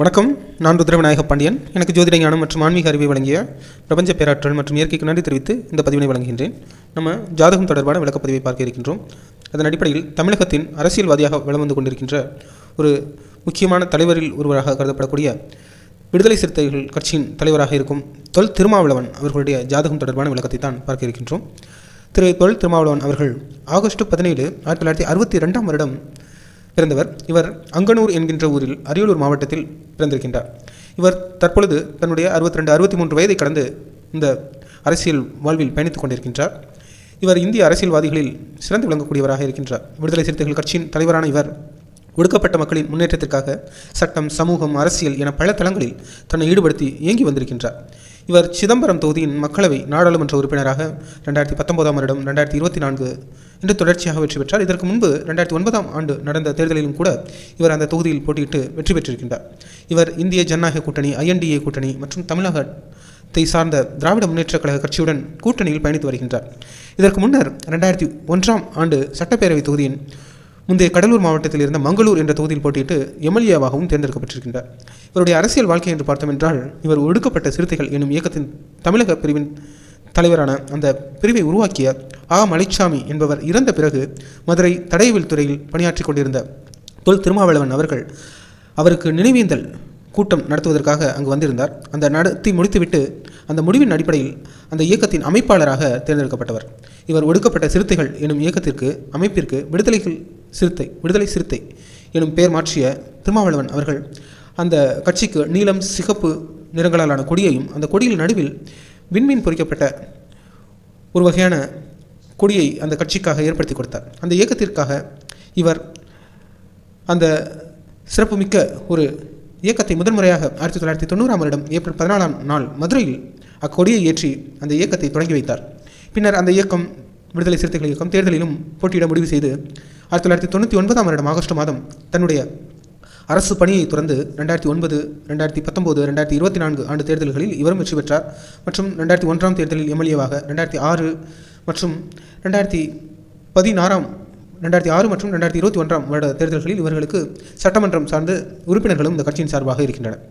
வணக்கம். நான் ருத்ரவிநாயக பாண்டியன். எனக்கு ஜோதிட ஞானம் மற்றும் ஆன்மீக அறிவை வழங்கிய பிரபஞ்ச பேராற்றல் மற்றும் இயற்கைக்கு நன்றி தெரிவித்து இந்த பதிவினை வழங்குகின்றேன். நம்ம ஜாதகம் தொடர்பான விளக்கப்பதிவை பார்க்க இருக்கின்றோம். அதன் அடிப்படையில் தமிழகத்தின் அரசியல்வாதியாக வளம் வந்து கொண்டிருக்கின்ற ஒரு முக்கியமான தலைவரில் ஒருவராக கருதப்படக்கூடிய விடுதலை சிறுத்தைகள் கட்சியின் தலைவராக இருக்கும் தொல் திருமாவளவன் அவர்களுடைய ஜாதகம் தொடர்பான விளக்கத்தை தான் பார்க்க இருக்கின்றோம். திரு தொல் திருமாவளவன் அவர்கள் ஆகஸ்ட் பதினேழு ஆயிரத்தி தொள்ளாயிரத்தி அறுபத்தி ரெண்டாம் வருடம் பிறந்தவர். இவர் அங்கனூர் என்கின்ற ஊரில் அரியலூர் மாவட்டத்தில் பிறந்திருக்கின்றார். இவர் தற்பொழுது தன்னுடைய அறுபத்தி ரெண்டு அறுபத்தி மூன்று வயதை கடந்து இந்த அரசியல் வாழ்வில் பயணித்துக் கொண்டிருக்கின்றார். இவர் இந்திய அரசியல்வாதிகளில் சிறந்து விளங்கக்கூடியவராக இருக்கின்றார். விடுதலை சிறுத்தைகள் கட்சியின் தலைவரான இவர் ஒடுக்கப்பட்ட மக்களின் முன்னேற்றத்திற்காக சட்டம் சமூகம் அரசியல் என பல தளங்களில் தன்னை ஈடுபடுத்தி இயங்கி வந்திருக்கின்றார். இவர் சிதம்பரம் தொகுதியின் மக்களவை நாடாளுமன்ற உறுப்பினராக ரெண்டாயிரத்தி பத்தொன்பதாம் வருடம் ரெண்டாயிரத்தி இருபத்தி நான்கு என்று தொடர்ச்சியாக வெற்றி பெற்றார். இதற்கு முன்பு ரெண்டாயிரத்தி ஒன்பதாம் ஆண்டு நடந்த தேர்தலிலும் கூட இவர் அந்த தொகுதியில் போட்டியிட்டு வெற்றி பெற்றிருக்கின்றார். இவர் இந்திய ஜனநாயக கூட்டணி ஐஎன்டிஏ கூட்டணி மற்றும் தமிழகத்தை சார்ந்த திராவிட முன்னேற்ற கழக கட்சியுடன் கூட்டணியில் பயணித்து வருகின்றார். இதற்கு முன்னர் ரெண்டாயிரத்தி ஒன்றாம் ஆண்டு சட்டப்பேரவை தொகுதியின் முந்தைய கடலூர் மாவட்டத்தில் இருந்த மங்களூர் என்ற தொகுதியில் போட்டியிட்டு எம்எல்ஏவாகவும் தேர்ந்தெடுக்கப்பட்டிருக்கின்றார். இவருடைய அரசியல் வாழ்க்கை என்று பார்த்தோம் என்றால் இவர் ஒடுக்கப்பட்ட சிறுத்தைகள் எனும் இயக்கத்தின் தமிழக பிரிவின் தலைவரான அந்த பிரிவை உருவாக்கிய ஆ. மலைச்சாமி என்பவர் இறந்த பிறகு மதுரை தடையவில் துறையில் பணியாற்றி கொண்டிருந்த தொல் திருமாவளவன் அவர்கள் அவருக்கு நினைவேந்தல் கூட்டம் நடத்துவதற்காக அங்கு வந்திருந்தார். அந்த நடத்தி முடித்துவிட்டு அந்த முடிவின் அடிப்படையில் அந்த இயக்கத்தின் அமைப்பாளராக தேர்ந்தெடுக்கப்பட்டவர். இவர் ஒடுக்கப்பட்ட சிறுத்தைகள் எனும் இயக்கத்திற்கு அமைப்பிற்கு விடுதலைகள் சிறுத்தை விடுதலை சிறுத்தை எனும் பெயர் மாற்றிய திருமாவளவன் அவர்கள் அந்த கட்சிக்கு நீலம் சிகப்பு நிறங்களாலான கொடியையும் அந்த கொடியில் நடுவில் விண்மீன் பொறிக்கப்பட்ட ஒரு வகையான கொடியை அந்த கட்சிக்காக ஏற்படுத்தி கொடுத்தார். அந்த இயக்கத்திற்காக இவர் அந்த சிறப்புமிக்க ஒரு இயக்கத்தை முதன்முறையாக ஆயிரத்தி தொள்ளாயிரத்தி தொண்ணூறாம் வருடம் ஏப்ரல் பதினாலாம் நாள் மதுரையில் அக்கொடியை ஏற்றி அந்த இயக்கத்தை தொடங்கி வைத்தார். பின்னர் அந்த இயக்கம் விடுதலை சிறுத்தைகள் இயக்கம் தேர்தலிலும் போட்டியிட முடிவு செய்து ஆயிரத்தி தொள்ளாயிரத்தி தொண்ணூற்றி ஒன்பதாம் வருடம் ஆகஸ்ட் மாதம் தன்னுடைய அரசு பணியை துறந்து ரெண்டாயிரத்தி ஒன்பது ரெண்டாயிரத்தி பத்தொம்போது ரெண்டாயிரத்தி இருபத்தி நான்கு ஆண்டு தேர்தல்களில் இவரும் வெற்றி பெற்றார். மற்றும் ரெண்டாயிரத்தி ஒன்றாம் தேர்தலில் எம்எல்ஏவாக ரெண்டாயிரத்தி ஆறு மற்றும் ரெண்டாயிரத்தி பதினாறாம் ரெண்டாயிரத்தி ஆறு மற்றும் ரெண்டாயிரத்தி இருபத்தி ஒன்றாம் வருட தேர்தல்களில் இவர்களுக்கு சட்டமன்றம் சார்ந்த உறுப்பினர்களும் இந்த கட்சியின் சார்பாக இருக்கின்றனர்.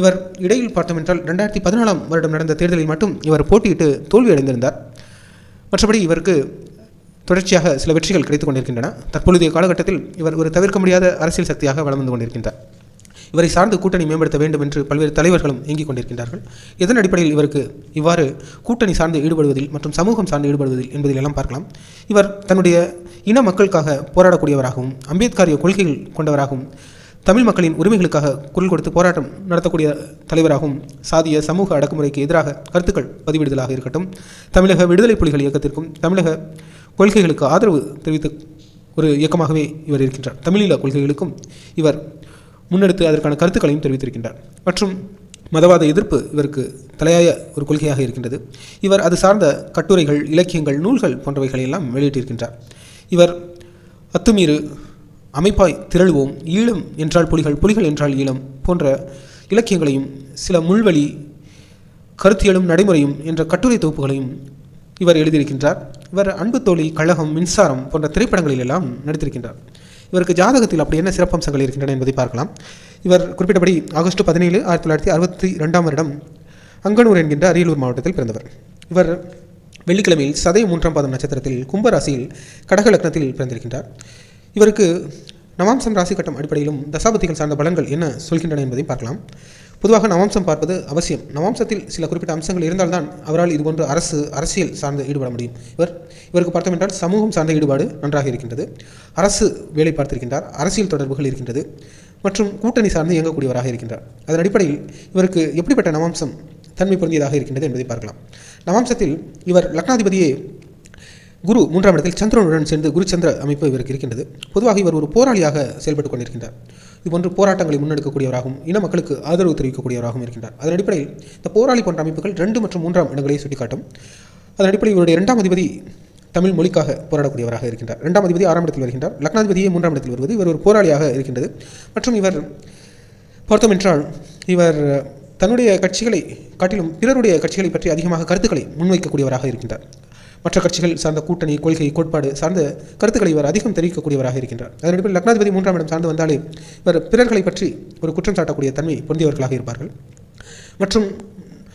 இவர் இடையில் பார்த்தோமென்றால் ரெண்டாயிரத்தி பதினாலாம் வருடம் நடந்த தேர்தலில் மட்டும் இவர் போட்டியிட்டு தோல்வியடைந்திருந்தார். மற்றபடி இவருக்கு தொடர்ச்சியாக சில வெற்றிகள் கிடைத்துக் கொண்டிருக்கின்றன. தற்பொழுதைய காலகட்டத்தில் இவர் ஒரு தவிர்க்க முடியாத அரசியல் சக்தியாக வளர்ந்து வந்து கொண்டிருக்கின்றார். இவரை சார்ந்து கூட்டணி மேம்படுத்த வேண்டும் என்று பல்வேறு தலைவர்களும் இயங்கிக் கொண்டிருக்கின்றார்கள். இதன் அடிப்படையில் இவருக்கு இவ்வாறு கூட்டணி சார்ந்து ஈடுபடுவதில் மற்றும் சமூகம் சார்ந்து ஈடுபடுவதில் என்பதில் எல்லாம் பார்க்கலாம். இவர் தன்னுடைய இன மக்களுக்காக போராடக்கூடியவராகவும் அம்பேத்கரிய கொள்கைகள் கொண்டவராகவும் தமிழ் மக்களின் உரிமைகளுக்காக குரல் கொடுத்து போராட்டம் நடத்தக்கூடிய தலைவராகவும் சாதிய சமூக அடக்குமுறைக்கு எதிராக கருத்துக்கள் பதிவிடுதலாக இருக்கட்டும். தமிழக விடுதலை புலிகள் இயக்கத்திற்கும் தமிழக கொள்கைகளுக்கு ஆதரவு தெரிவித்த ஒரு இயக்கமாகவே இவர் இருக்கின்றார். தமிழீழ கொள்கைகளுக்கும் இவர் முன்னெடுத்து அதற்கான கருத்துக்களையும் தெரிவித்திருக்கின்றார். மற்றும் மதவாத எதிர்ப்பு இவருக்கு தலையாய ஒரு கொள்கையாக இருக்கின்றது. இவர் அது சார்ந்த கட்டுரைகள் இலக்கியங்கள் நூல்கள் போன்றவைகளை எல்லாம் வெளியிட்டிருக்கின்றார். இவர் அத்துமீறு அமைப்பாய் திரளுவோம் ஈழம் என்றால் புலிகள் புலிகள் என்றால் ஈழம் போன்ற இலக்கியங்களையும் சில முள்வழி கருத்தியலும் நடைமுறையும் என்ற கட்டுரை தொகுப்புகளையும் இவர் எழுதியிருக்கின்றார். இவர் அன்பு தோழி கழகம் மின்சாரம் போன்ற திரைப்படங்களில் எல்லாம் நடித்திருக்கின்றார். இவருக்கு ஜாதகத்தில் அப்படி என்ன சிறப்பம்சங்கள் இருக்கின்றன என்பதை பார்க்கலாம். இவர் குறிப்பிட்டபடி ஆகஸ்ட் பதினேழு ஆயிரத்தி தொள்ளாயிரத்தி அறுபத்தி ரெண்டாம் வருடம் அங்கனூர் என்கின்ற அரியலூர் மாவட்டத்தில் பிறந்தவர். இவர் வெள்ளிக்கிழமையில் சதய மூன்றாம் பாதம் நட்சத்திரத்தில் கும்பராசியில் கடக லக்னத்தில் பிறந்திருக்கின்றார். இவருக்கு நவாம்சம் ராசி கட்டம் அடிப்படையிலும் தசாபதிகள் சார்ந்த பலன்கள் என்ன சொல்கின்றன என்பதை பார்க்கலாம். பொதுவாக நவாம்சம் பார்ப்பது அவசியம். நவாம்சத்தில் சில குறிப்பிட்ட அம்சங்கள் இருந்தால்தான் அவரால் இதுபோன்று அரசு அரசியல் சார்ந்து ஈடுபட முடியும். இவர் இவருக்கு பார்த்தோமென்றால் சமூகம் சார்ந்த ஈடுபாடு நன்றாக இருக்கின்றது. அரசு வேலை பார்த்திருக்கின்றார் அரசியல் தொடர்புகள் இருக்கின்றது மற்றும் கூட்டணி சார்ந்து இயங்கக்கூடியவராக இருக்கின்றார். அதன் அடிப்படையில் இவருக்கு எப்படிப்பட்ட நவாம்சம் தன்மை பொருந்தியதாக இருக்கின்றது என்பதை பார்க்கலாம். நவாம்சத்தில் இவர் லக்னாதிபதியே குரு மூன்றாம் இடத்தில் சந்திரனுடன் சேர்ந்து குருச்சந்திர அமைப்பு இவருக்கு இருக்கின்றது. பொதுவாக இவர் ஒரு போராளியாக செயல்பட்டு கொண்டிருக்கின்றார். இதுபோன்று போராட்டங்களை முன்னெடுக்கக்கூடியவராகவும் இன மக்களுக்கு ஆதரவு தெரிவிக்கக்கூடியவராகவும் இருக்கின்றார். அதன் அடிப்படையில் இந்த போராளி போன்ற அமைப்புகள் ரெண்டு மற்றும் மூன்றாம் இடங்களை சுட்டிக்காட்டும். அதன் அடிப்படையில் இவருடைய இரண்டாம் அதிபதி தமிழ் மொழிக்காக போராடக்கூடியவராக இருக்கின்றார். இரண்டாம் அதிபதி ஆறாம் இடத்தில் வருகின்றார். லக்னாதிபதியே மூன்றாம் இடத்தில் வருவது இவர் ஒரு போராளியாக இருக்கின்றது. மற்றும் இவர் பார்த்தோம் என்றால் இவர் தன்னுடைய கட்சிகளை காட்டிலும் பிறருடைய கட்சிகளை பற்றி அதிகமாக கருத்துக்களை முன்வைக்கக்கூடியவராக இருக்கின்றார். மற்ற கட்சிகள் சார்ந்த கூட்டணி கொள்கை கோட்பாடு சார்ந்த கருத்துக்களை இவர் அதிகம் தெரிவிக்கக்கூடியவராக இருக்கின்றார். அதன் அடிப்படையில் லக்னாதிபதி மூன்றாம் இடம் சார்ந்து வந்தாலே இவர் பிறர்களை பற்றி ஒரு குற்றம் சாட்டக்கூடிய தன்மை பொருந்தியவர்களாக இருப்பார்கள். மற்றும்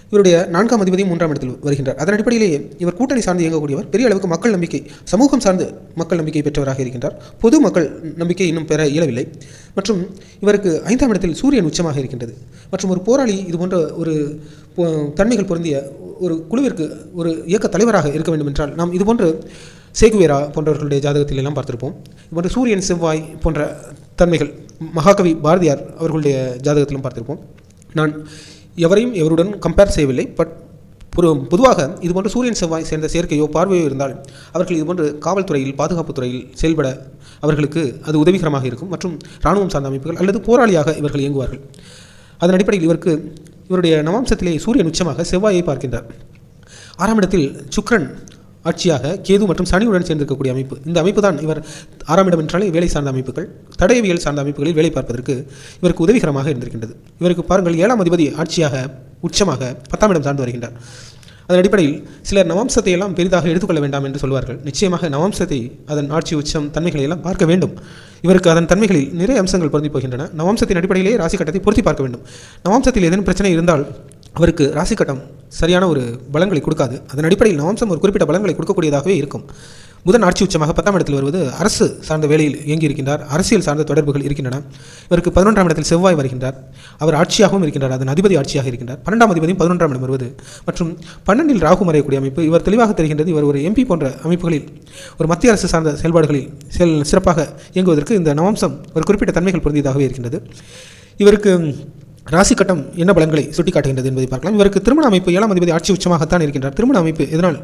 இவருடைய நான்காம் அதிபதி மூன்றாம் இடத்தில் வருகின்றார். அதன் அடிப்படையிலேயே இவர் கூட்டணி சார்ந்து இயங்கக்கூடியவர் பெரிய அளவுக்கு மக்கள் நம்பிக்கை சமூகம் சார்ந்து மக்கள் நம்பிக்கை பெற்றவராக இருக்கின்றார். பொது மக்கள் நம்பிக்கை இன்னும் பெற இயலவில்லை. மற்றும் இவருக்கு ஐந்தாம் இடத்தில் சூரியன் உச்சமாக இருக்கின்றது. மற்றும் ஒரு போராளி இது போன்ற ஒரு பொ- தன்மைகள் பொருந்திய ஒரு குழுவிற்கு ஒரு இயக்க தலைவராக இருக்க வேண்டும் என்றால் நாம் இதுபோன்று சேகுவேரா போன்றவர்களுடைய ஜாதகத்தில் எல்லாம் பார்த்திருப்போம். இதுபோன்று சூரியன் செவ்வாய் போன்ற தன்மைகள் மகாகவி பாரதியார் அவர்களுடைய ஜாதகத்திலும் பார்த்திருப்போம். நான் எவரையும் எவருடன் கம்பேர் செய்யவில்லை பட் பொதுவாக இதுபோன்று சூரியன் செவ்வாய் சேர்ந்த சேர்க்கையோ பார்வையோ இருந்தால் அவர்கள் இதுபோன்று காவல்துறையில் பாதுகாப்பு துறையில் செயல்பட அவர்களுக்கு அது உதவிகரமாக இருக்கும் மற்றும் இராணுவம் சார்ந்த அமைப்புகள் அல்லது போராளியாக இவர்கள் இயங்குவார்கள். அதன் அடிப்படையில் இவருக்கு இவருடைய நவாம்சத்திலே சூரியன் உச்சமாக செவ்வாயை பார்க்கின்றார். ஆறாம் இடத்தில் சுக்கிரன் ஆட்சியாக கேது மற்றும் சனியுடன் சேர்ந்திருக்கக்கூடிய அமைப்பு. இந்த அமைப்பு தான் இவர் ஆறாம் இடம் என்றாலே வேலை சார்ந்த அமைப்புகள் தடயவியல் சார்ந்த அமைப்புகளில் வேலை பார்ப்பதற்கு இவருக்கு உதவிகரமாக இருந்திருக்கின்றது. இவருக்கு பாருங்கள் ஏழாம் அதிபதி ஆட்சியாக உச்சமாக பத்தாம் இடம் சார்ந்து வருகின்றார். அதன் அடிப்படையில் சிலர் நவம்சத்தை எல்லாம் பெரிதாக எடுத்துக்கொள்ள வேண்டாம் என்று சொல்வார்கள். நிச்சயமாக நவம்சத்தை அதன் ஆட்சி உச்சம் தன்மைகளை எல்லாம் பார்க்க வேண்டும். இவருக்கு அதன் தன்மைகளில் நிறைய அம்சங்கள் பொருந்தி போகின்றன. நவம்சத்தின் அடிப்படையிலே ராசி கட்டத்தை பொருத்தி பார்க்க வேண்டும். நவம்சத்தில் ஏதேனும் பிரச்சனை இருந்தால் அவருக்கு ராசி கட்டம் சரியான ஒரு பலங்களை கொடுக்காது. அதன் அடிப்படையில் நவம்சம் ஒரு குறிப்பிட்ட பலங்களை கொடுக்கக்கூடியதாகவே இருக்கும். புதன் ஆட்சி உச்சமாக பத்தாம் இடத்தில் வருவது அரசு சார்ந்த வேலையில் இயங்கி இருக்கின்றார் அரசியல் சார்ந்த தொடர்புகள் இருக்கின்றன. இவருக்கு பதினொன்றாம் இடத்தில் செவ்வாய் வருகின்றார். அவர் ஆட்சியாகவும் இருக்கின்றார். அதன் அதிபதி ஆட்சியாக இருக்கின்றார். பன்னெண்டாம் அதிபதியும் பதினொன்றாம் இடம் வருவது. மற்றும் பன்னெண்டில் ராகு மறையக்கூடிய அமைப்பு இவர் தெளிவாக தெரிகின்றது. இவர் ஒரு எம்பி போன்ற அமைப்புகளில் ஒரு மத்திய அரசு சார்ந்த செயல்பாடுகளில் செல் சிறப்பாக இயங்குவதற்கு இந்த நவம்சம் ஒரு குறிப்பிட்ட தன்மைகள் பொருந்தியதாகவே இருக்கின்றது. இவருக்கு ராசி கட்டம் என்ன பலன்களை சுட்டிக்காட்டுகின்றது என்பதை பார்க்கலாம். இவருக்கு திருமண அமைப்பு ஏழாம் அதிபதி ஆட்சி உச்சமாகத்தான் இருக்கின்றார். திருமண அமைப்பு எதனால்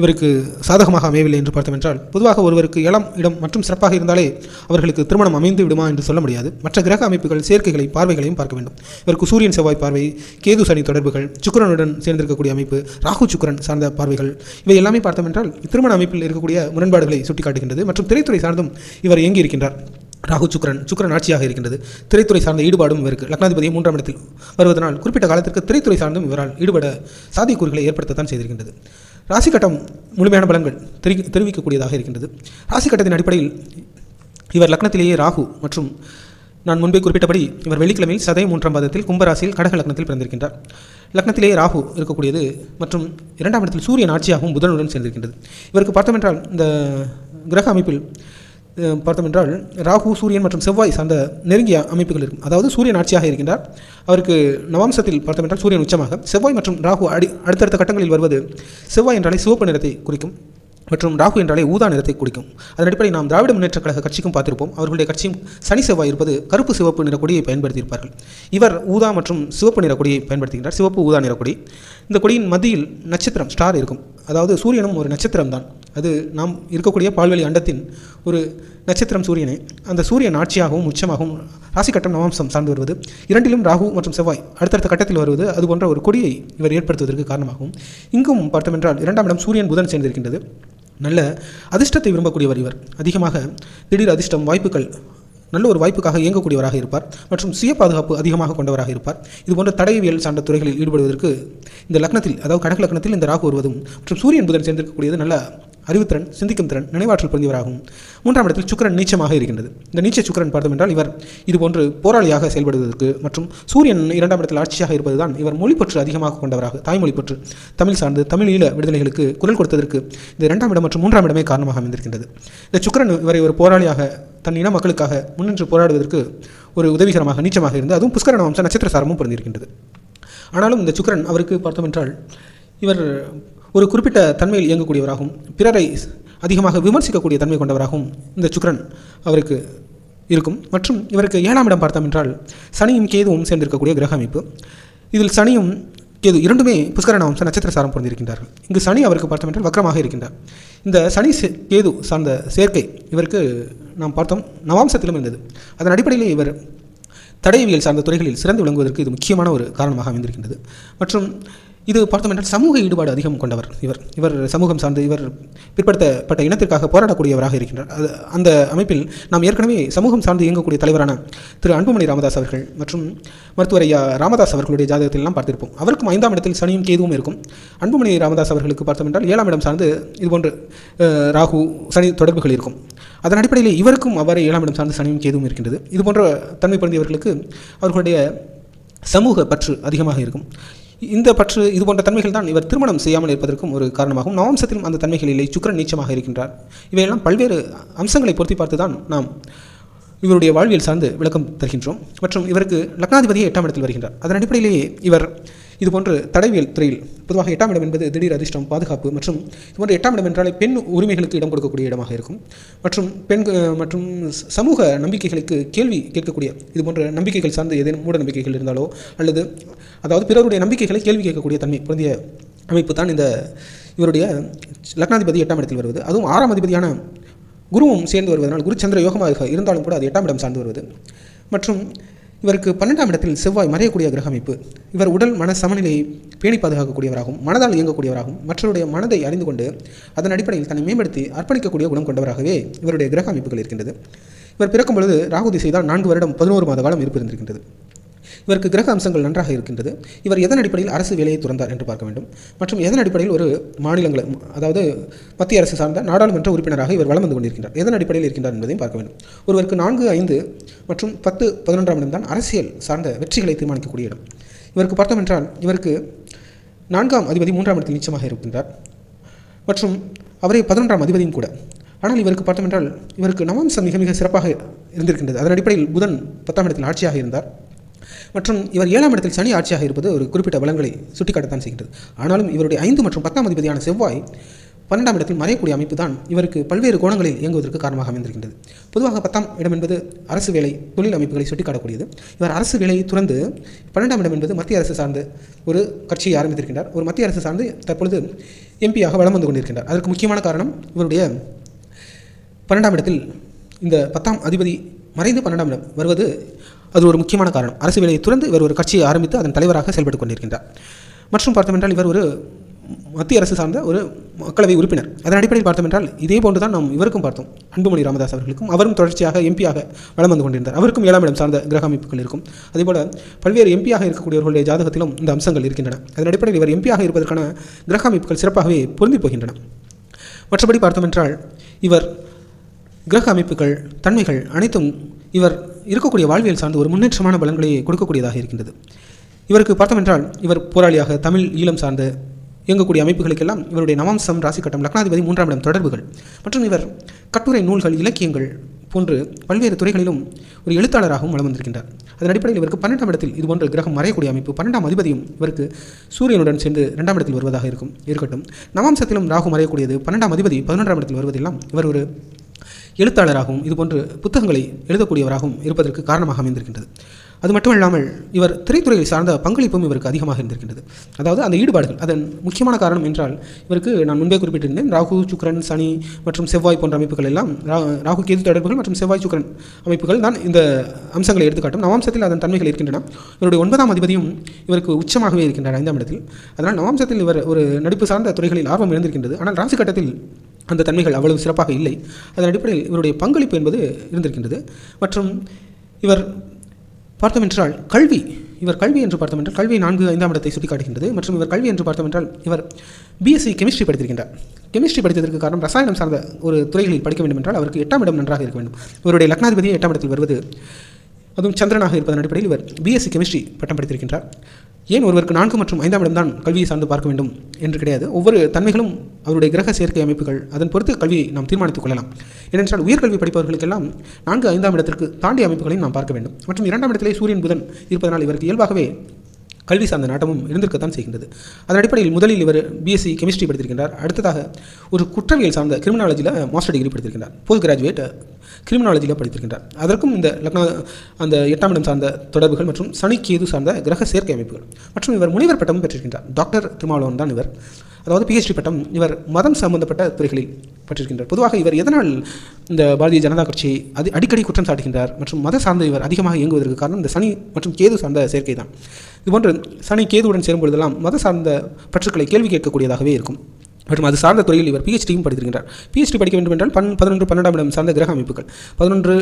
இவருக்கு சாதகமாக அமையவில்லை என்று பார்த்தோம் என்றால் பொதுவாக ஒருவருக்கு ஏழாம் இடம் மற்றும் சிறப்பாக இருந்தாலே அவர்களுக்கு திருமணம் அமைந்து விடுமா என்று சொல்ல முடியாது. மற்ற கிரக அமைப்புகள் சேர்க்கைகளை பார்வைகளையும் பார்க்க வேண்டும். இவருக்கு சூரியன் செவ்வாய் பார்வை கேது சனி தொடர்புகள் சுக்கிரனுடன் சேர்ந்திருக்கக்கூடிய அமைப்பு ராகு சுக்கிரன் சார்ந்த பார்வைகள் இவை எல்லாமே பார்த்தோம் என்றால் திருமண அமைப்பில் இருக்கக்கூடிய முரண்பாடுகளை சுட்டிக்காட்டுகின்றது மற்றும் திரைத்துறை சார்ந்தும் இவர் இயங்கி இருக்கின்றார் ராகு சுக்கரன் சுக்கரன் ஆட்சியாக இருக்கின்றது. திரைத்துறை சார்ந்த ஈடுபாடும் இவருக்கு. லக்னாதிபதி மூன்றாம் இடத்தில் வருவதனால் குறிப்பிட்ட காலத்திற்கு திரைத்துறை சார்ந்தும் இவரால் ஈடுபட சாத்தியக்கூறுகளை ஏற்படுத்தத்தான் செய்திருக்கின்றது. ராசி கட்டம் முழுமையான பலன்கள் தெரி தெரிவிக்கக்கூடியதாக இருக்கின்றது. ராசி கட்டத்தின் அடிப்படையில் இவர் லக்னத்திலேயே ராகு மற்றும் நான் முன்பே குறிப்பிட்டபடி இவர் வெள்ளிக்கிழமையில் சதய மூன்றாம் பாதத்தில் கும்பராசியில் கடக லக்னத்தில் பிறந்திருக்கின்றார். லக்னத்திலேயே ராகு இருக்கக்கூடியது மற்றும் இரண்டாம் இடத்தில் சூரியன் ஆட்சியாகவும் புதனுடன் சேர்ந்திருக்கின்றது. இவருக்கு பார்த்தோமென்றால் இந்த கிரக அமைப்பில் பார்த்தோம் என்றால் ராகு சூரியன் மற்றும் செவ்வாய் சார்ந்த நெருங்கிய அமைப்புகள் இருக்கும். அதாவது சூரியன் ஆட்சியாக இருக்கின்றார். அவருக்கு நவாம்சத்தில் பார்த்தோம் என்றால் சூரியன் உச்சமாக செவ்வாய் மற்றும் ராகு அடி அடுத்தடுத்த கட்டங்களில் வருவது செவ்வாய் என்றாலே சிவப்பு நிறத்தை குறிக்கும் மற்றும் ராகு என்றாலே ஊதா நிறத்தை குறிக்கும். அதன் அடிப்படையில் நாம் திராவிட முன்னேற்ற கழக கட்சிக்கும் பார்த்திருப்போம். அவர்களுடைய கட்சியும் சனி செவ்வாய் இருப்பது கருப்பு சிவப்பு நிற கொடியை பயன்படுத்தியிருப்பார்கள். இவர் ஊதா மற்றும் சிவப்பு நிற கொடியை பயன்படுத்துகின்றார். சிவப்பு ஊதா நிற கொடி. இந்த கொடியின் மத்தியில் நட்சத்திரம் ஸ்டார் இருக்கும். அதாவது சூரியனும் ஒரு நட்சத்திரம் தான் அது நாம் இருக்கக்கூடிய பால்வெளி அண்டத்தின் ஒரு நட்சத்திரம் சூரியனை அந்த சூரியன் ஆட்சியாகவும் உச்சமாகவும் ராசி கட்டம் நவாம்சம் சார்ந்து வருவது. இரண்டிலும் ராகு மற்றும் செவ்வாய் அடுத்தடுத்த கட்டத்தில் வருவது அது போன்ற ஒரு கொடியை இவர் ஏற்படுத்துவதற்கு காரணமாகும். இங்கும் பார்த்தோமென்றால் இரண்டாம் இடம் சூரியன் புதன் சேர்ந்திருக்கின்றது. நல்ல அதிர்ஷ்டத்தை விரும்பக்கூடியவர் இவர். அதிகமாக திடீர் அதிர்ஷ்டம் வாய்ப்புகள் நல்ல ஒரு வாய்ப்புக்காக இயங்கக்கூடியவராக இருப்பார் மற்றும் சுய பாதுகாப்பு அதிகமாக கொண்டவராக இருப்பார். இது போன்ற தடயவியல் சார்ந்த துறைகளில் ஈடுபடுவதற்கு இந்த லக்னத்தில் அதாவது கடக லக்னத்தில் இந்த ராகு வருவதும் மற்றும் சூரியன் புதன் சேர்ந்திருக்கக்கூடியது நல்ல அறிவுத்திறன் சிந்திக்கும் திறன் நினைவாற்றல் பொருந்தியவராகும். மூன்றாம் இடத்தில் சுக்கரன் நீச்சமாக இருக்கின்றது. இந்த நீச்ச சுக்கிரன் பார்த்தோம் என்றால் இவர் இதுபோன்று போராளியாக செயல்படுவதற்கு மற்றும் சூரியன் இரண்டாம் இடத்தில் ஆட்சியாக இருப்பதுதான் இவர் மொழிப்பற்று அதிகமாக கொண்டவராக தாய்மொழி பற்று. தமிழ் சார்ந்து தமிழ் ஈழ விடுதலைகளுக்கு குரல் கொடுத்ததற்கு இந்த இரண்டாம் இடம் மற்றும் மூன்றாம் இடமே காரணமாக அமைந்திருக்கின்றது. இந்த சுக்கரன் இவரை ஒரு போராளியாக தன் இன மக்களுக்காக முன்னின்று போராடுவதற்கு ஒரு உதவிகரமாக நீச்சமாக இருந்து அதுவும் புஷ்கரண வம்ச நட்சத்திர சாரமும் பொருந்திருக்கின்றது ஆனாலும் இந்த சுக்கிரன் அவருக்கு பார்த்தோம் என்றால் இவர் ஒரு குறிப்பிட்ட தன்மையில் இயங்கக்கூடியவராகவும் பிறரை அதிகமாக விமர்சிக்கக்கூடிய தன்மை கொண்டவராகவும் இந்த சுக்ரன் அவருக்கு இருக்கும். மற்றும் இவருக்கு ஏழாம் இடம் பார்த்தோம் என்றால் சனியும் கேதுவும் சேர்ந்திருக்கக்கூடிய கிரக அமைப்பு. இதில் சனியும் கேது இரண்டுமே புஷ்கரண வம்ச நட்சத்திர சாரம் பொருந்திருக்கின்றார்கள். இங்கு சனி அவருக்கு பார்த்தோம் என்றால் வக்கரமாக இருக்கின்றார். இந்த சனி கேது சார்ந்த சேர்க்கை இவருக்கு நாம் பார்த்தோம் நவாம்சத்திலும் இருந்தது. அதன் அடிப்படையிலே இவர் தடயவியல் சார்ந்த துறைகளில் சிறந்து விளங்குவதற்கு இது முக்கியமான ஒரு காரணமாக அமைந்திருக்கின்றது. மற்றும் இது பார்த்தோம் என்றால் சமூக ஈடுபாடு அதிகம் கொண்டவர் இவர். இவர் சமூகம் சார்ந்து இவர் பிற்படுத்தப்பட்ட இனத்திற்காக போராடக்கூடியவராக இருக்கின்றார். அது அந்த அமைப்பில் நாம் ஏற்கனவே சமூகம் சார்ந்து இயங்கக்கூடிய தலைவரான திரு அன்புமணி ராமதாஸ் அவர்கள் மற்றும் மருத்துவர் ஐயா ராமதாஸ் அவர்களுடைய ஜாதகத்தில் எல்லாம் பார்த்திருப்போம். அவருக்கும் ஐந்தாம் இடத்தில் சனியும் கேதுவும் இருக்கும். அன்புமணி ராமதாஸ் அவர்களுக்கு பார்த்தோம் என்றால் ஏழாம் இடம் சார்ந்து இதுபோன்று ராகு சனி தொடர்புகள் இருக்கும். அதன் அடிப்படையில் இவருக்கும் அவ்வாறு ஏழாம் இடம் சார்ந்து சனியும் கேதுவும் இருக்கின்றது. இதுபோன்ற தன்மை பொருந்தியவர்களுக்கு அவர்களுடைய சமூக பற்று அதிகமாக இருக்கும். இந்த பற்று இது போன்ற தன்மைகள் தான் இவர் திருமணம் செய்யாமல் இருப்பதற்கும் ஒரு காரணமாகும். நவம்சத்திலும் அந்த தன்மைகள் இல்லை சுக்கரன் நீச்சமாக இருக்கின்றார். இவையெல்லாம் பல்வேறு அம்சங்களை பொருத்தி பார்த்து தான் நாம் இவருடைய வாழ்வியல் சார்ந்து விளக்கம் தருகின்றோம். மற்றும் இவருக்கு லக்னாதிபதியை எட்டாம் இடத்தில் வருகின்றார். அதன் அடிப்படையிலேயே இவர் இதுபோன்று தடவியல் துறையில் பொதுவாக எட்டாம் இடம் என்பது திடீர் அதிர்ஷ்டம் பாதுகாப்பு மற்றும் இதுபோன்ற எட்டாம் இடம் என்றாலே பெண் உரிமைகளுக்கு இடம் கொடுக்கக்கூடிய இடமாக இருக்கும். மற்றும் பெண் மற்றும் சமூக நம்பிக்கைகளுக்கு கேள்வி கேட்கக்கூடிய இது போன்ற நம்பிக்கைகள் சார்ந்து ஏதேனும் மூட நம்பிக்கைகள் இருந்தாலோ அல்லது அதாவது பிறருடைய நம்பிக்கைகளை கேள்வி கேட்கக்கூடிய தன்மை பொருந்திய அமைப்பு தான் இந்த இவருடைய லக்னாதிபதி எட்டாம் இடத்தில் வருவது. அதுவும் ஆறாம் அதிபதியான குருவும் சேர்ந்து வருவதனால் குருச்சந்திர யோகமாக இருந்தாலும் கூட அது எட்டாம் இடம் சார்ந்து வருவது. மற்றும் இவருக்கு பன்னெண்டாம் இடத்தில் செவ்வாய் மறையக்கூடிய கிரக அமைப்பு. இவர் உடல் மன சமநிலையை பேணி பாதுகாக்கக்கூடியவராகும். மனதால் இயங்கக்கூடியவராகும். மற்றவருடைய மனதை அறிந்து கொண்டு அதன் அடிப்படையில் தன்னை மேம்படுத்தி அர்ப்பணிக்கக்கூடிய குணம் கொண்டவராகவே இவருடைய கிரக அமைப்புகள் இருக்கின்றது. இவர் பிறக்கும் பொழுது ராகு திசை தான் நான்கு வருடம் பதினோரு மாத காலம் இருப்பு இருந்திருக்கின்றது. இவருக்கு கிரக அம்சங்கள் நன்றாக இருக்கின்றது. இவர் எதன் அடிப்படையில் அரசு வேலையை துறந்தார் என்று பார்க்க வேண்டும். மற்றும் எதன் அடிப்படையில் ஒரு மாநிலங்களை அதாவது மத்திய அரசு சார்ந்த நாடாளுமன்ற உறுப்பினராக இவர் வளம் வந்து கொண்டிருக்கின்றார். எதன் அடிப்படையில் இருக்கின்றார் என்பதையும் பார்க்க வேண்டும். ஒருவருக்கு நான்கு ஐந்து மற்றும் பத்து பதினொன்றாம் இடம் தான் அரசியல் சார்ந்த வெற்றிகளை தீர்மானிக்கக்கூடிய இடம். இவருக்கு பார்த்தோம் என்றால் இவருக்கு நான்காம் அதிபதி மூன்றாம் இடத்தில் நிச்சயமாக இருக்கின்றார். மற்றும் அவரே பதினொன்றாம் அதிபதியும் கூட. ஆனால் இவருக்கு பார்த்தோம் என்றால் இவருக்கு நவாம்சம் மிக மிக சிறப்பாக இருந்திருக்கின்றது. அதன் அடிப்படையில் புதன் பத்தாம் இடத்தில் ஆட்சியாக இருந்தார். மற்றும் இவர் ஏழாம் இடத்தில் சனி ஆட்சியாக இருப்பது ஒரு குறிப்பிட்ட பலங்களை சுட்டிக்காட்டத்தான் செய்கிறது ஆனாலும் இவருடைய ஐந்து மற்றும் பத்தாம் அதிபதியான செவ்வாய் பன்னெண்டாம் இடத்தில் மறையக்கூடிய அமைப்பு தான் இவருக்கு பல்வேறு கோணங்களில் இயங்குவதற்கு காரணமாக அமைந்திருக்கின்றது. பொதுவாக பத்தாம் இடம் என்பது அரசு வேலை தொழில் அமைப்புகளை சுட்டிக்காட்டக்கூடியது. இவர் அரசு வேலையை துறந்து பன்னெண்டாம் இடம் என்பது மத்திய அரசு சார்ந்து ஒரு கட்சியை ஆரம்பித்திருக்கின்றார். ஒரு மத்திய அரசு சார்ந்து தற்பொழுது எம்பியாக வலம் வந்து கொண்டிருக்கின்றார். அதற்கு முக்கியமான காரணம் இவருடைய பன்னெண்டாம் இடத்தில் இந்த பத்தாம் அதிபதி மறைந்து பன்னெண்டாம் இடம் வருவது அது ஒரு முக்கியமான காரணம். அரசு வேலையை துறந்து இவர் ஒரு கட்சியை ஆரம்பித்து அதன் தலைவராக செயல்பட்டு கொண்டிருக்கின்றார். மற்றும் பார்த்தோமென்றால் இவர் ஒரு மத்திய அரசு சார்ந்த ஒரு மக்களவை உறுப்பினர். அதன் அடிப்படையில் பார்த்தோமென்றால் இதே போன்று தான் நாம் இவருக்கும் பார்த்தோம். அன்புமணி ராமதாஸ் அவர்களுக்கும் அவரும் தொடர்ச்சியாக எம்பியாக வளம் வந்து கொண்டிருந்தார். அவருக்கும் ஏழாம் இடம் சார்ந்த கிரக அமைப்புகள் இருக்கும். அதேபோல பல்வேறு எம்பியாக இருக்கக்கூடியவர்களுடைய ஜாதகத்திலும் இந்த அம்சங்கள் இருக்கின்றன. அதன் அடிப்படையில் இவர் எம்பியாக இருப்பதற்கான கிரக அமைப்புகள் சிறப்பாகவே பொருந்தி போகின்றன. மற்றபடி பார்த்தோமென்றால் இவர் கிரக அமைப்புகள் தன்மைகள் அனைத்தும் இவர் இருக்கக்கூடிய வாழ்வியல் சார்ந்து ஒரு முன்னேற்றமான பலன்களை கொடுக்கக்கூடியதாக இருக்கின்றது. இவருக்கு பார்த்தோமென்றால் இவர் போராளியாக தமிழ் ஈழம் சார்ந்த இயங்கக்கூடிய அமைப்புகளுக்கெல்லாம் இவருடைய நவாம்சம் ராசிக்கட்டம் லக்னாதிபதி மூன்றாம் இடம் தொடர்புகள். மற்றும் இவர் கட்டுரை நூல்கள் இலக்கியங்கள் போன்று பல்வேறு துறைகளிலும் ஒரு எழுத்தாளராகவும் வளம் வந்திருக்கின்றார். அதன் அடிப்படையில் இவருக்கு பன்னெண்டாம் இடத்தில் இது போன்ற கிரகம் மறையக்கூடிய அமைப்பு பன்னெண்டாம் அதிபதியும் இவருக்கு சூரியனுடன் சேர்ந்து இரண்டாம் இடத்தில் வருவதாக இருக்கும். இருக்கட்டும். நவாம்சத்திலும் ராகு மறையக்கூடியது பன்னெண்டாம் அதிபதி பதினொன்றாம் இடத்தில் வருவதெல்லாம் இவர் ஒரு எழுத்தாளராகவும் இதுபோன்று புத்தகங்களை எழுதக்கூடியவராகவும் இருப்பதற்கு காரணமாக அமைந்திருக்கின்றது. அது மட்டுமல்லாமல் இவர் திரைத்துறையை சார்ந்த பங்களிப்பும் இவருக்கு அதிகமாக இருந்திருக்கின்றது. அதாவது அந்த ஈடுபாடுகள் அதன் முக்கியமான காரணம் என்றால் இவருக்கு நான் முன்பே குறிப்பிட்டிருந்தேன் ராகு சுக்ரன் சனி மற்றும் செவ்வாய் போன்ற அமைப்புகள் எல்லாம் ரா- ராகு கேது தொடர்புகள் மற்றும் செவ்வாய் சுக்ரன் அமைப்புகள் தான் இந்த அம்சங்களை எடுத்துக்காட்டும். நவாம்சத்தில் அதன் தன்மைகள் இருக்கின்றன. இவருடைய ஒன்பதாம் அதிபதியும் இவருக்கு உச்சமாகவே இருக்கின்றன ஐந்தாம் இடத்தில். அதனால் நவாம்சத்தில் இவர் ஒரு நடிப்பு சார்ந்த துறைகளில் ஆர்வம் இருந்திருக்கின்றது. ஆனால் ராசி கட்டத்தில் அந்த தன்மைகள் அவ்வளவு சிறப்பாக இல்லை. அதன் அடிப்படையில் இவருடைய பங்களிப்பு என்பது இருந்திருக்கின்றது. மற்றும் இவர் பார்த்தோமென்றால் கல்வி இவர் கல்வி என்று பார்த்தோமென்றால் கல்வி நான்கு ஐந்தாம் இடத்தை சுட்டிக்காட்டுகின்றது. மற்றும் இவர் கல்வி என்று பார்த்தோமென்றால் இவர் பிஎஸ்சி கெமிஸ்ட்ரி படித்திருக்கின்றார். கெமிஸ்ட்ரி படித்ததற்கு காரணம் ரசாயனம் சார்ந்த ஒரு துறைகளில் படிக்க வேண்டும் என்றால் அவருக்கு எட்டாம் இடம் நன்றாக இருக்க வேண்டும். இவருடைய லக்னாதிபதி எட்டாம் இடத்தில் வருவது. அதுவும் சந்திரனாக இருப்பதன் அடிப்படையில் இவர் பிஎஸ்சி கெமிஸ்ட்ரி பட்டம் படித்திருக்கின்றார். ஏன் ஒருவருக்கு நான்கு மற்றும் ஐந்தாம் இடம்தான் கல்வியை சார்ந்து பார்க்க வேண்டும் என்று கிடையாது. ஒவ்வொரு தன்மைகளும் அவருடைய கிரக சேர்க்கை அமைப்புகள் அதன் பொறுத்து கல்வியை நாம் தீர்மானித்துக் கொள்ளலாம். ஏனென்றால் உயர்கல்வி படிப்பவர்களுக்கெல்லாம் நான்கு ஐந்தாம் இடத்திற்கு தாண்டிய அமைப்புகளையும் நாம் பார்க்க வேண்டும். மற்றும் இரண்டாம் இடத்திலே சூரியன் புதன் இருப்பதனால் இவருக்கு இயல்பாகவே கல்வி சார்ந்த நாட்டமும் இருந்திருக்கத்தான் செய்கின்றது. அதன் அடிப்படையில் முதலில் இவர் பிஎஸ்சி கெமிஸ்ட்ரி படித்திருக்கின்றார். அடுத்ததாக ஒரு குற்றவியல் சார்ந்த கிரிமினாலஜியில் மாஸ்டர் டிகிரி படித்திருக்கின்றார். போஸ்ட் கிராஜுவேட் கிரிமினாலஜியில் படித்திருக்கின்றார். அதற்கும் இந்த லக்னா அந்த எட்டாம் இடம் சார்ந்த தொடர்புகள் மற்றும் சனி கேது சார்ந்த கிரக சேர்க்கை அமைப்புகள் மற்றும் இவர் முனைவர் பட்டமும் பெற்றிருக்கின்றார். டாக்டர் திருமாவளவன் தான் இவர். அதாவது பிஹெச்டி பட்டம் இவர் மதம் சம்பந்தப்பட்ட துறைகளில் பெற்றிருக்கின்றார். பொதுவாக இவர் எதனால் இந்த பாரதிய ஜனதா கட்சி அது அடிக்கடி குற்றம் சாட்டுகின்றார் மற்றும் மத சார்ந்த இவர் அதிகமாக இயங்குவதற்கு காரணம் இந்த சனி மற்றும் கேது சார்ந்த சேர்க்கை தான் இதுபோன்று சனி கேதுவுடன் சேரும்பொழுதெல்லாம் மத சார்ந்த பற்றுக்களை கேள்வி கேட்கக்கூடியதாகவே இருக்கும். மற்றும் அது சார்ந்த துறையில் இவர் பிஹெச்டியும் படித்திருக்கிறார் பிஹெச்டி படிக்க வேண்டும் என்றால் பன் பதினொன்று பன்னெண்டாம் இடம் சார்ந்த கிரக அமைப்புகள். பதினொன்று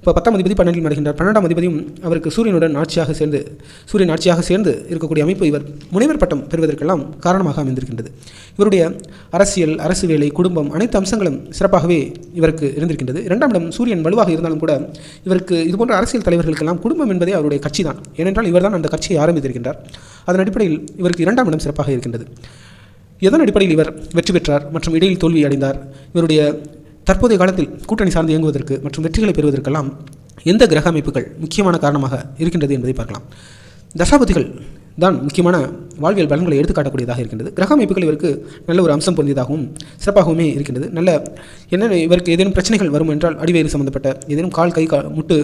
இப்போ பத்தாம் அதிபதி பன்னெண்டில் மறைகின்றார் பன்னெண்டாம் அதிபதியும் அவருக்கு சூரியனுடன் ஆட்சியாக சேர்ந்து சூரியன் ஆட்சியாக சேர்ந்து இருக்கக்கூடிய அமைப்பு இவர் முனைவர் பட்டம் பெறுவதற்கெல்லாம் காரணமாக அமைந்திருக்கின்றது. இவருடைய அரசியல் அரசு வேலை குடும்பம் அனைத்து அம்சங்களும் சிறப்பாகவே இவருக்கு இருந்திருக்கின்றது. இரண்டாம் இடம் சூரியன் வலுவாக இருந்தாலும் கூட இவருக்கு இதுபோன்ற அரசியல் தலைவர்களுக்கெல்லாம் குடும்பம் என்பதே அவருடைய கட்சி தான் ஏனென்றால் இவர்தான் அந்த கட்சியை ஆரம்பித்திருக்கின்றார். அதன் அடிப்படையில் இவருக்கு இரண்டாம் இடம் சிறப்பாக இருக்கின்றது. எதன் அடிப்படையில் இவர் வெற்றி பெற்றார் மற்றும் இடையில் தோல்வி அடைந்தார்? இவருடைய தற்போதைய காலத்தில் கூட்டணி சார்ந்து இயங்குவதற்கு மற்றும் வெற்றிகளை பெறுவதற்கெல்லாம் எந்த கிரக அமைப்புகள் முக்கியமான காரணமாக இருக்கின்றது என்பதை பார்க்கலாம். தசாபதிகள் தான் முக்கியமான வாழ்வியல் பலன்களை எடுத்துக்காட்டக்கூடியதாக இருக்கின்றது. கிரக அமைப்புகள் இவருக்கு நல்ல ஒரு அம்சம் பொருந்தியதாகவும் சிறப்பாகவுமே இருக்கின்றது. நல்ல என்ன இவருக்கு ஏதேனும் பிரச்சனைகள் வரும் என்றால் அடிவேறு சம்பந்தப்பட்ட ஏதேனும் கால் கை கால் முட்டு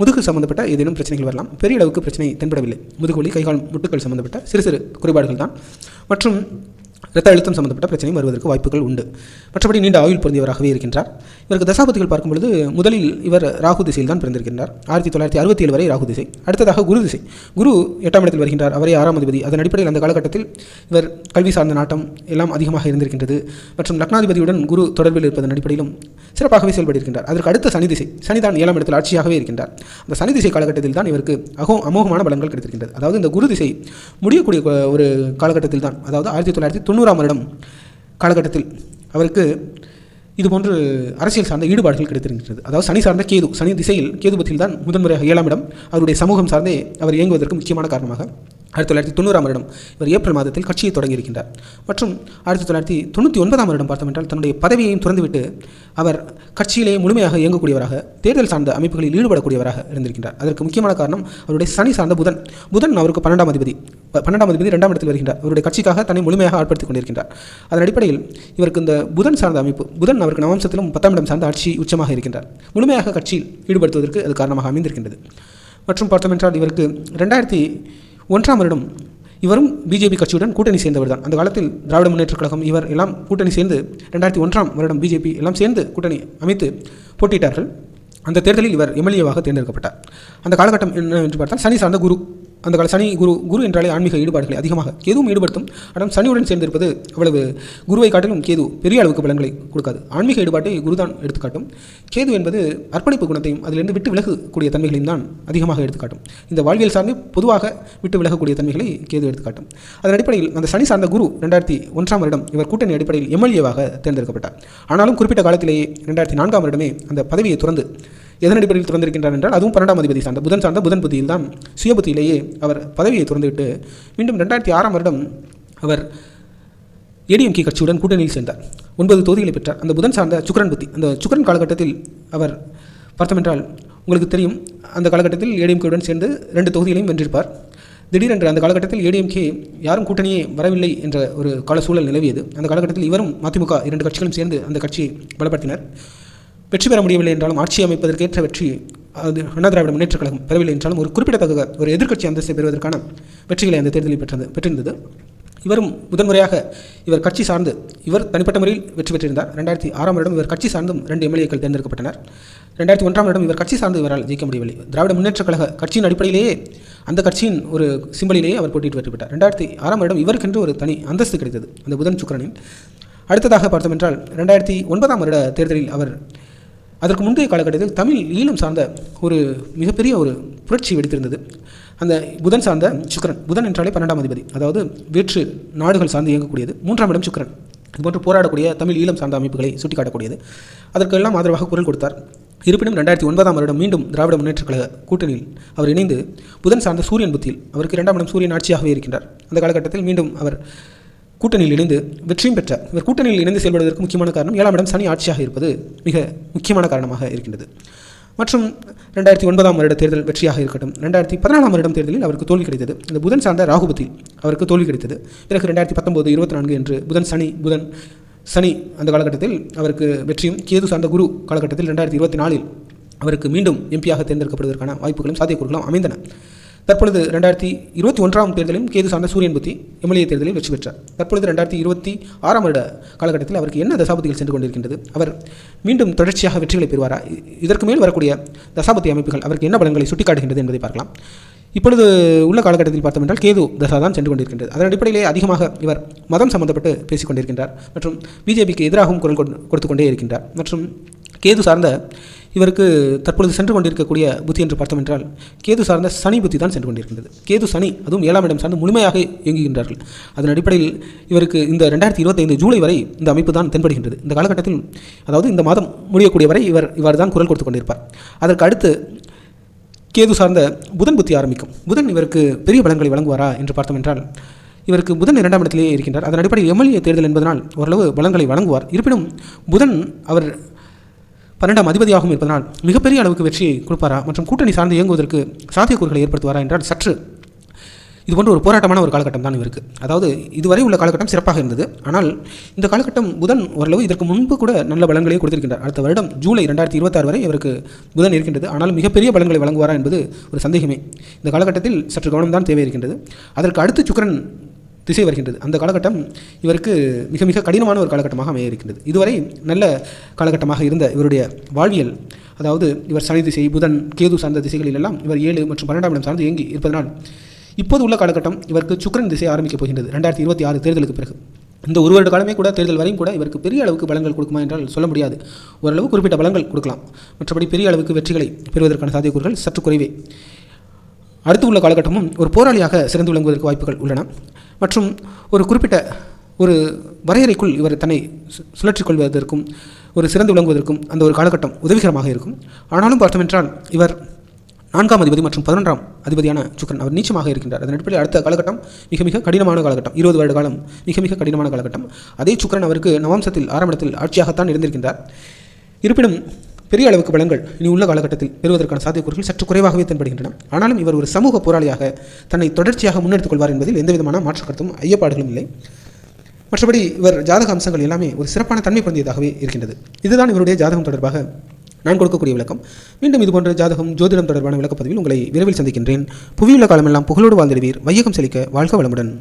முதுகு சம்பந்தப்பட்ட ஏதேனும் பிரச்சனைகள் வரலாம். பெரிய அளவுக்கு பிரச்சனை தென்படவில்லை. முதுகுவலி கைகால் முட்டுக்கள் சம்பந்தப்பட்ட சிறு சிறு குறைபாடுகள் தான். மற்றும் இரத்த அழுத்தம் சம்பந்தப்பட்ட பிரச்சனை வருவதற்கு வாய்ப்புகள் உண்டு. மற்றபடி நீண்ட ஆயுள் பொருந்தியவராகவே இருக்கின்றார். இவருக்கு தசாபதிகள் பார்க்கும் பொழுது முதலில் இவர் ராகு திசையில் தான் பிறந்திருக்கின்றார். ஆயிரத்தி தொள்ளாயிரத்தி அறுபத்தி ஏழு வரை ராகு திசை. அடுத்ததாக குரு திசை. குரு எட்டாம் இடத்தில் வருகின்றார். அவரே ஆறாம் அதிபதி. அதன் அடிப்படையில் அந்த காலகட்டத்தில் இவர் கல்வி சார்ந்த நாட்டம் எல்லாம் அதிகமாக இருந்திருக்கின்றது. மற்றும் லக்னாதிபதியுடன் குரு தொடர்பில் இருப்பதன் அடிப்படையிலும் சிறப்பாகவே செயல்பட்டிருக்கின்றார். அதற்கு அடுத்த சனி திசை. சனிதான் ஏழாம் இடத்தில் ஆட்சியாகவே இருக்கின்றார். அந்த சனி திசை காலகட்டத்தில் தான் இவருக்கு அகோ அமோகமான பலன்கள் கிடைத்திருக்கின்றது. அதாவது இந்த குரு திசை முடியக்கூடிய ஒரு காலகட்டத்தில் தான். அதாவது ஆயிரத்தி தொள்ளாயிரத்தி தொண்ணூறு தொண்ணூறாம் வருடம் காலகட்டத்தில் அவருக்கு இதுபோன்று அரசியல் சார்ந்த ஈடுபாடுகள் கிடைத்திருக்கிறது அதாவது சனி சார்ந்த கேது சனி திசையில் கேதுபத்தில் தான் முதன்முறையாக ஏழாம் இடம். அவருடைய சமூகம் சார்ந்தே அவர் இயங்குவதற்கு முக்கியமான காரணமாக ஆயிரத்தி தொள்ளாயிரத்தி தொண்ணூறாம் வருடம் இவர் ஏப்ரல் மாதத்தில் கட்சியை தொடங்கியிருக்கின்றார். மற்றும் ஆயிரத்தி தொள்ளாயிரத்தி தொண்ணூற்றி ஒன்பதாம் வருடம் பார்த்தோம் என்றால் தன்னுடைய பதவியையும் துறந்துவிட்டு அவர் கட்சியிலேயே முழுமையாக இயங்கக்கூடியவராக தேர்தல் சார்ந்த அமைப்புகளில் ஈடுபடக்கூடியவராக இருந்திருக்கின்றார். அதற்கு முக்கியமான காரணம் அவருடைய சனி சார்ந்த புதன். புதன் அவருக்கு பன்னெண்டாம் அதிபதி பன்னெண்டாம் அதிபதி இரண்டாம் இடத்தில் வருகின்றார். அவருடைய கட்சிக்காக தன்னை முழுமையாக ஆட்படுத்திக் கொண்டிருக்கின்றார். அதன் அடிப்படையில் இவருக்கு இந்த புதன் சார்ந்த அமைப்பு புதன் அவருக்கு நவம்சத்திலும் பத்தாம் இடம் சார்ந்த ஆட்சி உச்சமாக இருக்கின்றார். முழுமையாக கட்சியில் ஈடுபடுத்துவதற்கு அது காரணமாக அமைந்திருக்கின்றது. மற்றும் பார்த்தோம் என்றால் இவருக்கு ரெண்டாயிரத்தி ஒன்றாம் வருடம் இவரும் பிஜேபி கட்சியுடன் கூட்டணி சேர்ந்தவர் தான் அந்த காலத்தில் திராவிட முன்னேற்றக் கழகம் இவர் எல்லாம் கூட்டணி சேர்ந்து ரெண்டாயிரத்தி ஒன்றாம் வருடம் பிஜேபி எல்லாம் சேர்ந்து கூட்டணி அமைத்து போட்டியிட்டார்கள். அந்த தேர்தலில் இவர் எம்எல்ஏவாக தேர்ந்தெடுக்கப்பட்டார். அந்த காலகட்டம் என்ன என்று பார்த்தால் சனி சார்ந்த குரு அந்த கால சனி குரு குரு என்றாலே ஆன்மீக ஈடுபாடுகளை அதிகமாக கேதுவும் ஈடுபடுத்தும். ஆனால் சனியுடன் சேர்ந்திருப்பது அவ்வளவு குருவை காட்டிலும் கேது பெரிய அளவுக்கு பலன்களை கொடுக்காது. ஆன்மீக ஈடுபாட்டை குருதான் எடுத்துக்காட்டும். கேது என்பது அர்ப்பணிப்பு குணத்தையும் அதிலிருந்து விட்டு விலகக்கூடிய தன்மைகளையும் தான் அதிகமாக எடுத்துக்காட்டும். இந்த வாழ்வியல் சார்ந்து பொதுவாக விட்டு விலகக்கூடிய தன்மைகளை கேது எடுத்துக்காட்டும். அதன் அடிப்படையில் அந்த சனி சார்ந்த குரு ரெண்டாயிரத்தி ஒன்றாம் வருடம் இவர் கூட்டணி அடிப்படையில் எம்எல்ஏவாக தேர்ந்தெடுக்கப்பட்டார். ஆனாலும் குறிப்பிட்ட காலத்திலேயே ரெண்டாயிரத்தி நான்காம் வருடமே அந்த பதவியை துறந்து எதன் அடிப்படையில் திறந்திருக்கின்றார் என்றால் அதுவும் பன்னெண்டாம் அதிபதி சார்ந்த புதன் சார்ந்த புதன் புத்தியில் தான் சுயபுத்தியிலேயே அவர் பதவியை திறந்துவிட்டு மீண்டும் ரெண்டாயிரத்தி ஆறாம் வருடம் அவர் ஏடிஎம்கே கட்சியுடன் கூட்டணியில் சேர்ந்தார். ஒன்பது தொகுதிகளை பெற்றார். அந்த புதன் சார்ந்த சுக்கரன் புத்தி அந்த சுக்கரன் காலகட்டத்தில் அவர் பார்த்தமென்றால் உங்களுக்கு தெரியும் அந்த காலகட்டத்தில் ஏடிஎம்கேவுடன் சேர்ந்து ரெண்டு தொகுதிகளையும் வென்றிருப்பார். திடீரென்று அந்த காலகட்டத்தில் ஏடிஎம்கே யாரும் கூட்டணியே வரவில்லை என்ற ஒரு கால சூழல் நிலவியது. அந்த காலகட்டத்தில் இவரும் மதிமுக இரண்டு கட்சிகளும் சேர்ந்து அந்த கட்சியை பலப்படுத்தினர். வெற்றி பெற முடியவில்லை என்றாலும் ஆட்சி அமைப்பதற்கேற்ற வெற்றி அது அண்ணா திராவிட முன்னேற்றக் கழகம் பெறவில்லை என்றாலும் ஒரு குறிப்பிடத்தக்க ஒரு எதிர்க்கட்சி அந்தஸ்தை பெறுவதற்கான வெற்றிகளை அந்த தேர்தலில் பெற்றது பெற்றிருந்தது. இவரும் முதன்முறையாக இவர் கட்சி சார்ந்து இவர் தனிப்பட்ட முறையில் வெற்றி பெற்றிருந்தார். ரெண்டாயிரத்தி ஆறாம் வருடம் இவர் கட்சி சார்ந்தும் ரெண்டு எம்எல்ஏக்கள் தேர்ந்தெடுக்கப்பட்டனர். ரெண்டாயிரத்தி ஒன்றாம் வருடம் இவர் கட்சி சார்ந்து இவரால் ஜெயிக்க முடியவில்லை. திராவிட முன்னேற்றக் கழக கட்சியின் அடிப்படையிலேயே அந்த கட்சியின் ஒரு சிம்பலிலேயே அவர் போட்டியிட்டு வெற்றி பெற்றார் ரெண்டாயிரத்தி ஆறாம் வருடம் இவருக்கென்று ஒரு தனி அந்தஸ்து கிடைத்தது அந்த புதன் சுக்கிரனின். அடுத்ததாக பார்த்தோம் என்றால் ரெண்டாயிரத்தி ஒன்பதாம் வருட தேர்தலில் அவர் அதற்கு முந்தைய காலகட்டத்தில் தமிழ் ஈழம் சார்ந்த ஒரு மிகப்பெரிய ஒரு புரட்சி வெடித்திருந்தது. அந்த புதன் சார்ந்த சுக்கிரன் புதன் என்றாலே பன்னெண்டாம் அதிபதி அதாவது வேற்று நாடுகள் சார்ந்து இயங்கக்கூடியது. மூன்றாம் இடம் சுக்கரன் இதுபோன்று போராடக்கூடிய தமிழ் ஈழம் சார்ந்த அமைப்புகளை சுட்டிக்காட்டக்கூடியது. அதற்கெல்லாம் ஆதரவாக குரல் கொடுத்தார். இருப்பினும் ரெண்டாயிரத்தி ஒன்பதாம் வருடம் மீண்டும் திராவிட முன்னேற்றக் கழக கூட்டணியில் அவர் இணைந்து புதன் சார்ந்த சூரியன் புத்தியில் அவருக்கு இரண்டாம் இடம் சூரியன் ஆட்சியாகவே இருக்கின்றார். அந்த காலகட்டத்தில் மீண்டும் அவர் கூட்டணியில் இணைந்து வெற்றியும் பெற்ற இவர் கூட்டணியில் இணைந்து செயல்படுவதற்கு முக்கியமான காரணம் ஏழாம் இடம் சனி ஆட்சியாக இருப்பது மிக முக்கியமான காரணமாக இருக்கின்றது. மற்றும் ரெண்டாயிரத்தி ஒன்பதாம் வருட தேர்தல் வெற்றியாக இருக்கட்டும். ரெண்டாயிரத்தி பதினாலாம் வருடம் தேர்தலில் அவருக்கு தோல்வி கிடைத்தது. இந்த புதன் சார்ந்த ராகுபத்தில் அவருக்கு தோல்வி கிடைத்தது. பிறகு ரெண்டாயிரத்தி பத்தொம்போது இருபத்தி நான்கு என்று புதன் சனி புதன் சனி அந்த காலகட்டத்தில் அவருக்கு வெற்றியும் கேது சார்ந்த குரு காலகட்டத்தில் ரெண்டாயிரத்தி இருபத்தி நாலில் அவருக்கு மீண்டும் எம்பியாக தேர்ந்தெடுக்கப்படுவதற்கான வாய்ப்புகளும் சாத்தியக்கூறுகளும் அமைந்தன. தற்பொழுது ரெண்டாயிரத்தி இருபத்தி ஒன்றாம் தேர்தலிலும் கேது சார்ந்த சூரியன் புத்தி எம்எல்ஏ தேர்தலில் வெற்றி பெற்றார். தற்பொழுது ரெண்டாயிரத்தி இருபத்தி ஆறாம் வருட காலகட்டத்தில் அவருக்கு என்ன தசாபதிகள் சென்று கொண்டிருக்கின்றது? அவர் மீண்டும் தொடர்ச்சியாக வெற்றிகளை பெறுவாரா? இதற்கு மேல் வரக்கூடிய தசாபதி அமைப்புகள் அவருக்கு என்ன பலன்களை சுட்டிக்காட்டுகின்றது என்பதை பார்க்கலாம். இப்பொழுது உள்ள காலகட்டத்தில் பார்த்தோம் என்றால் கேது தசா தான் சென்று கொண்டிருக்கின்றது. அதன் அடிப்படையிலே அதிகமாக இவர் மதம் சம்பந்தப்பட்டு பேசிக் கொண்டிருக்கின்றார் மற்றும் பிஜேபிக்கு எதிராகவும் குரல் கொடுத்துக்கொண்டே கொடுத்து கொண்டே இருக்கின்றார். மற்றும் கேது சார்ந்த இவருக்கு தற்பொழுது சென்று கொண்டிருக்கக்கூடிய புத்தி என்று பார்த்தோம் என்றால் கேது சார்ந்த சனி புத்தி தான் சென்று கொண்டிருக்கின்றது. கேது சனி அதுவும் ஏழாம் இடம் சார்ந்து முழுமையாக இயங்குகின்றார்கள். அதன் அடிப்படையில் இவருக்கு இந்த ரெண்டாயிரத்தி இருபத்தைந்து ஜூலை வரை இந்த அமைப்பு தான் தென்படுகின்றது. இந்த காலகட்டத்தில் அதாவது இந்த மாதம் முடியக்கூடிய வரை இவர் இவ்வாறு தான் குரல் கொடுத்து கொண்டிருப்பார். அதற்கு அடுத்து கேது சார்ந்த புதன் புத்தி ஆரம்பிக்கும். புதன் இவருக்கு பெரிய பலன்களை வழங்குவாரா என்று பார்த்தோம் என்றால் இவருக்கு புதன் இரண்டாம் இடத்திலேயே இருக்கின்றார். அதன் அடிப்படையில் எம்எல்ஏ தேர்தல் என்பதனால் ஓரளவு பலன்களை வழங்குவார். இருப்பினும் புதன் அவர் பன்னெண்டாம் அதிபதியாகவும் இருப்பதனால் மிகப்பெரிய அளவுக்கு வெற்றியை கொடுப்பாரா மற்றும் கூட்டணி சார்ந்து இயங்குவதற்கு சாத்தியக்கூறுகளை ஏற்படுத்துவாரா என்றால் சற்று இது போன்ற ஒரு போராட்டமான ஒரு காலகட்டம் தான் இவருக்கு. அதாவது இதுவரை உள்ள காலகட்டம் சிறப்பாக இருந்தது. ஆனால் இந்த காலகட்டம் புதன் ஓரளவு இதற்கு முன்பு கூட நல்ல பலன்களை கொடுத்திருக்கின்றார். அடுத்த வருடம் ஜூலை ரெண்டாயிரத்தி இருபத்தாறு வரை இவருக்கு புதன் இருக்கின்றது. ஆனால் மிகப்பெரிய பலன்களை வழங்குவாரா என்பது ஒரு சந்தேகமே. இந்த காலகட்டத்தில் சற்று கவனம் தான் தேவை இருக்கின்றது அதற்கு அடுத்து சுக்கரன் திசை வருகின்றது. அந்த காலகட்டம் இவருக்கு மிக மிக கடினமான ஒரு காலகட்டமாக அமைய இருக்கின்றது இதுவரை நல்ல காலகட்டமாக இருந்த இவருடைய வாழ்வியல் அதாவது இவர் சனி திசை புதன் கேது சார்ந்த திசைகளிலெல்லாம் இவர் ஏழு மற்றும் பன்னெண்டாம் இடம் சார்ந்து இயங்கி இருப்பதனால் இப்போது உள்ள காலகட்டம் இவருக்கு சுக்கரன் திசை ஆரம்பிக்கப் போகின்றது ரெண்டாயிரத்தி இருபத்தி ஆறு தேர்தலுக்கு பிறகு. இந்த ஒரு வருட காலமே கூட தேர்தல் வரையும் கூட இவருக்கு பெரிய அளவுக்கு பலங்கள் கொடுக்குமா என்றால் சொல்ல முடியாது. ஓரளவு குறிப்பிட்ட பலங்கள் கொடுக்கலாம். மற்றபடி பெரிய அளவுக்கு வெற்றிகளை பெறுவதற்கான சாத்தியக்கூறுகள் சற்று குறைவே. அடுத்து உள்ள காலகட்டமும் ஒரு போராளியாக சிறந்து விளங்குவதற்கு வாய்ப்புகள் உள்ளன. மற்றும் ஒரு குறிப்பிட்ட ஒரு வரையறைக்குள் இவர் தன்னை சு- சுழற்றிக் கொள்வதற்கும் ஒரு சிறந்து விளங்குவதற்கும் அந்த ஒரு காலகட்டம் உதவிகரமாக இருக்கும். ஆனாலும் பார்த்தோமென்றால் இவர் நான்காம் அதிபதி மற்றும் பதினொன்றாம் அதிபதியான சுக்கரன் அவர் நீச்சமாக இருக்கின்றார். அதன் அடிப்படையில் அடுத்த காலகட்டம் மிக மிக கடினமான காலகட்டம். இருபது வருட காலம் மிக மிக கடினமான காலகட்டம். அதே சுக்கரன் அவருக்கு நவம்சத்தில் ஆரம்பத்தில் ஆட்சியாகத்தான் இருந்திருக்கின்றார். இருப்பினும் பெரிய அளவுக்கு பலங்கள் இனி உள்ள காலகட்டத்தில் பெறுவதற்கான சாத்தியக்கூறுகள் சற்று குறைவாகவே தென்படுகின்றன. ஆனாலும் இவர் ஒரு சமூக போராளியாக தன்னை தொடர்ச்சியாக முன்னெடுத்துக் கொள்வார் என்பதில் எந்தவிதமான மாற்று கருத்தும் ஐயப்பாடுகளும் இல்லை. மற்றபடி இவர் ஜாதக அம்சங்கள் எல்லாமே ஒரு சிறப்பான தன்மை பொருந்தியதாகவே இருக்கின்றது. இதுதான் இவருடைய ஜாதகம் தொடர்பாக நான் கொடுக்கக்கூடிய விளக்கம். மீண்டும் இதுபோன்ற ஜாதகம் ஜோதிடம் தொடர்பான விளக்கப்பதிவில் உங்களை விரைவில் சந்திக்கின்றேன். புவியுள்ள காலமெல்லாம் புகழோடு வாழ்ந்திடுவீர். வையகம் செழிக்க வாழ்க வளமுடன்.